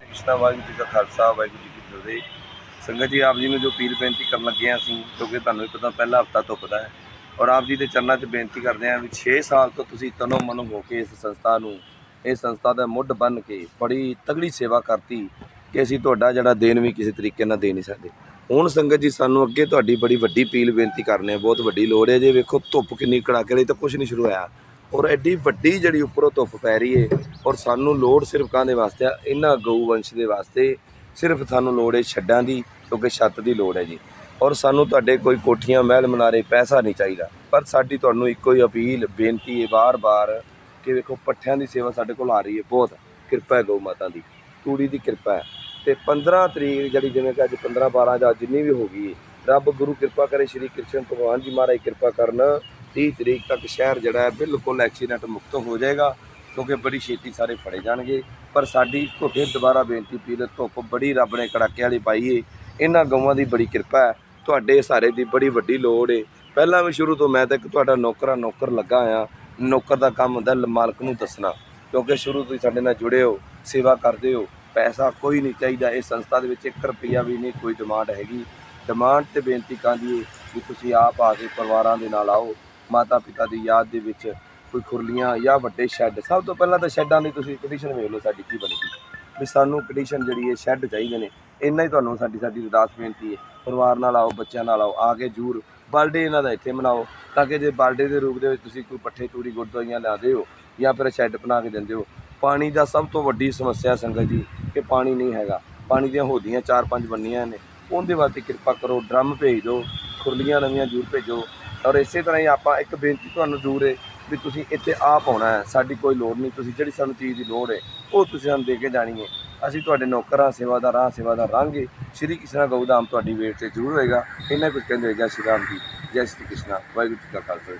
ਕ੍ਰਿਸ਼ਨਾ ਵਾਹਿਗੁਰੂ ਜੀ ਕਾ ਖਾਲਸਾ, ਵਾਹਿਗੁਰੂ ਜੀ ਕੀ ਫਤਿਹ। ਸੰਗਤ ਜੀ, ਆਪ ਜੀ ਨੂੰ ਜੋ ਪੀਰ ਬੇਨਤੀ ਕਰਨ ਲੱਗੇ ਹਾਂ ਅਸੀਂ ਕਿਉਂਕਿ ਤੁਹਾਨੂੰ ਵੀ ਪਤਾ ਪਹਿਲਾ ਹਫਤਾ ਧੁੱਪਦਾ ਹੈ ਔਰ ਆਪ ਜੀ ਦੇ ਚਰਨਾਂ 'ਚ ਬੇਨਤੀ ਕਰਦੇ ਹਾਂ ਵੀ 6 ਸਾਲ ਤੋਂ ਤੁਸੀਂ ਤਨੋ ਮਨੋ ਹੋ ਕੇ ਇਸ ਸੰਸਥਾ ਨੂੰ ਇਹ ਸੰਸਥਾ ਦਾ ਮੁੱਢ ਬਣ ਕੇ ਬੜੀ ਤਗੜੀ ਸੇਵਾ ਕਰਤੀ ਕਿ ਅਸੀਂ ਤੁਹਾਡਾ ਜਿਹੜਾ ਦੇਣ ਵੀ ਕਿਸੇ ਤਰੀਕੇ ਨਾਲ ਦੇ ਨਹੀਂ ਸਕਦੇ। ਹੁਣ ਸੰਗਤ ਜੀ, ਸਾਨੂੰ ਅੱਗੇ ਤੁਹਾਡੀ ਬੜੀ ਵੱਡੀ ਪੀਲ ਬੇਨਤੀ ਕਰਨੇ ਆ ਬਹੁਤ ਵੱਡੀ ਲੋੜ ਹੈ। ਜੇ ਵੇਖੋ ਧੁੱਪ ਕਿੰਨੀ ਕੜਾਕੇ ਰਹੀ ਤਾਂ ਕੁਝ ਨਹੀਂ ਸ਼ੁਰੂ ਹੋਇਆ। ਔਰ ਐਡੀ ਵੱਡੀ ਜਿਹੜੀ ਉੱਪਰੋਂ ਧੁੱਪ ਪੈ ਰਹੀ ਏ ਔਰ ਸਾਨੂੰ ਲੋੜ ਸਿਰਫ ਕਾਹਦੇ ਵਾਸਤੇ ਆ? ਇਹਨਾਂ ਗਊ ਵੰਸ਼ ਦੇ ਵਾਸਤੇ ਸਿਰਫ ਸਾਨੂੰ ਲੋੜ ਏ ਛੱਡਾਂ ਦੀ ਕਿਉਂਕਿ ਛੱਤ ਦੀ ਲੋੜ ਹੈ ਜੀ। ਔਰ ਸਾਨੂੰ ਤੁਹਾਡੇ ਕੋਈ ਕੋਠੀਆਂ ਮਹਿਲ ਮਨਾਰੇ ਪੈਸਾ ਨਹੀਂ ਚਾਹੀਦਾ। ਪਰ ਸਾਡੀ ਤੁਹਾਨੂੰ ਇੱਕੋ ਹੀ ਅਪੀਲ ਬੇਨਤੀ ਹੈ ਬਾਰ-ਬਾਰ ਕਿ ਵੇਖੋ ਪੱਠਿਆਂ ਦੀ ਸੇਵਾ ਸਾਡੇ ਕੋਲ ਆ ਰਹੀ ਹੈ ਬਹੁਤ। ਕਿਰਪਾ ਹੈ ਗਊ ਮਾਤਾ ਦੀ ਤੂੜੀ ਦੀ ਕਿਰਪਾ ਹੈ। ਤੇ 15 ਤਰੀਕ ਜਿਹੜੀ ਜਿਵੇਂ ਕਿ ਅੱਜ 15 12 ਜਾਂ ਜਿੰਨੀ ਵੀ ਹੋ ਗਈ ਹੈ, ਰੱਬ ਗੁਰੂ ਕਿਰਪਾ ਕਰੇ ਸ਼੍ਰੀ ਕ੍ਰਿਸ਼ਨ ਭਗਵਾਨ ਜੀ ਮਹਾਰਾਜ ਕਿਰਪਾ ਕਰਨ 30 ਤਰੀਕ ਤੱਕ ਸ਼ਹਿਰ ਜਿਹੜਾ ਹੈ ਬਿਲਕੁਲ ਐਕਸੀਡੈਂਟ ਮੁਕਤ ਹੋ ਜਾਏਗਾ, ਕਿਉਂਕਿ ਬੜੀ ਛੇਤੀ ਸਾਰੇ ਫੜੇ ਜਾਣਗੇ। ਪਰ ਸਾਡੀ ਤੁਹਾਡੇ ਦੁਬਾਰਾ ਬੇਨਤੀ ਪੀਰ ਧੁੱਪ ਬੜੀ ਰੱਬ ਨੇ ਕੜਾਕੇ ਵਾਲੀ ਪਾਈ ਏ। ਇਹਨਾਂ ਗਊਆਂ ਦੀ ਬੜੀ ਕਿਰਪਾ ਹੈ। ਤੁਹਾਡੇ ਸਾਰੇ ਦੀ ਬੜੀ ਵੱਡੀ ਲੋੜ ਏ। ਪਹਿਲਾਂ ਵੀ ਸ਼ੁਰੂ ਤੋਂ ਮੈਂ ਤਾਂ ਇੱਕ ਤੁਹਾਡਾ ਨੌਕਰਾ ਨੌਕਰ ਲੱਗਾ ਆ ਨੌਕਰ ਦਾ ਕੰਮ ਹੁੰਦਾ ਮਾਲਕ ਨੂੰ ਦੱਸਣਾ। ਕਿਉਂਕਿ ਸ਼ੁਰੂ ਤੋਂ ਹੀ ਸਾਡੇ ਨਾਲ ਜੁੜੇ ਹੋ, ਸੇਵਾ ਕਰਦੇ ਹੋ। ਪੈਸਾ ਕੋਈ ਨਹੀਂ ਚਾਹੀਦਾ। ਇਸ ਸੰਸਥਾ ਦੇ ਵਿੱਚ 1 ਰੁਪਿਆ ਵੀ ਨਹੀਂ, ਕੋਈ ਡਿਮਾਂਡ ਹੈਗੀ। ਡਿਮਾਂਡ ਤੇ ਬੇਨਤੀ ਕਾਂਦੀ ਏ? ਵੀ ਤੁਸੀਂ ਆਪ ਆ ਕੇ ਪਰਿਵਾਰਾਂ ਦੇ ਨਾਲ ਆਓ। ਮਾਤਾ ਪਿਤਾ ਦੀ ਯਾਦ ਦੇ ਵਿੱਚ ਕੋਈ ਖੁਰਲੀਆਂ ਜਾਂ ਵੱਡੇ ਸ਼ੈੱਡ। ਸਭ ਤੋਂ ਪਹਿਲਾਂ ਤਾਂ ਸ਼ੈੱਡਾਂ ਦੀ ਤੁਸੀਂ ਕੰਡੀਸ਼ਨ ਵੇਖ ਲਓ ਸਾਡੀ ਕੀ ਬਣੇਗੀ ਵੀ ਸਾਨੂੰ ਕੰਡੀਸ਼ਨ ਜਿਹੜੀ ਹੈ ਸ਼ੈੱਡ ਚਾਹੀਦੇ ਨੇ, ਇੰਨਾ ਹੀ ਤੁਹਾਨੂੰ ਸਾਡੀ ਸਾਡੀ ਅਰਦਾਸ ਬੇਨਤੀ ਹੈ। ਪਰਿਵਾਰ ਨਾਲ ਆਓ, ਬੱਚਿਆਂ ਨਾਲ ਆਓ, ਆ ਕੇ ਜੂਰ ਬਰਥਡੇ ਇਹਨਾਂ ਦਾ ਇੱਥੇ ਮਨਾਓ, ਤਾਂ ਕਿ ਜੇ ਬਰਥਡੇ ਦੇ ਰੂਪ ਦੇ ਵਿੱਚ ਤੁਸੀਂ ਕੋਈ ਪੱਠੇ, ਤੂੜੀ ਗੁਰਦੁਆਈਆਂ ਦਵਾਈਆਂ ਲਿਆਦੇ ਹੋ ਜਾਂ ਫਿਰ ਸ਼ੈੱਡ ਬਣਾ ਕੇ ਦਿੰਦੇ ਹੋ। ਪਾਣੀ ਦਾ ਸਭ ਤੋਂ ਵੱਡੀ ਸਮੱਸਿਆ ਸੰਗਤ ਜੀ, ਕਿ ਪਾਣੀ ਨਹੀਂ ਹੈਗਾ। ਪਾਣੀ ਦੀਆਂ ਹੋਦੀਆਂ ਚਾਰ ਪੰਜ ਬੰਨੀਆਂ ਨੇ, ਉਹਦੇ ਵਾਸਤੇ ਕਿਰਪਾ ਕਰੋ ਡਰਮ ਭੇਜ ਦਿਓ, ਖੁਰਲੀਆਂ ਨਵੀਆਂ ਜ਼ਰੂਰ ਭੇਜੋ ਔਰ ਇਸੇ ਤਰ੍ਹਾਂ ਹੀ ਆਪਾਂ ਇੱਕ ਬੇਨਤੀ ਤੁਹਾਨੂੰ ਜ਼ਰੂਰ ਹੈ ਵੀ ਤੁਸੀਂ ਇੱਥੇ ਆਪ ਆਉਣਾ ਹੈ। ਸਾਡੀ ਕੋਈ ਲੋੜ ਨਹੀਂ। ਤੁਸੀਂ ਜਿਹੜੀ ਸਾਨੂੰ ਚੀਜ਼ ਦੀ ਲੋੜ ਹੈ, ਉਹ ਤੁਸੀਂ ਸਾਨੂੰ ਦੇ ਕੇ ਜਾਣੀ ਹੈ। ਅਸੀਂ ਤੁਹਾਡੇ ਨੌਕਰਾਂ, ਸੇਵਾਦਾਰ ਰਾਹ ਸੇਵਾਦਾਰ ਰਾਂਗੇ। ਸ਼੍ਰੀ ਕ੍ਰਿਸ਼ਨ ਗਊਦਾਮ ਤੁਹਾਡੀ ਵੇਟ ਤੇ ਜ਼ਰੂਰ ਹੋਏਗਾ। ਇਹਨਾਂ ਕੁਝ ਕਹਿੰਦੇ ਹੋਏਗਾ ਸ਼੍ਰੀ ਰਾਮ ਜੀ, ਜੈ ਸ਼੍ਰੀ ਕ੍ਰਿਸ਼ਨ। ਵਾਹਿਗੁਰੂ ਜੀ ਕਾ ਖਾਲਸਾ।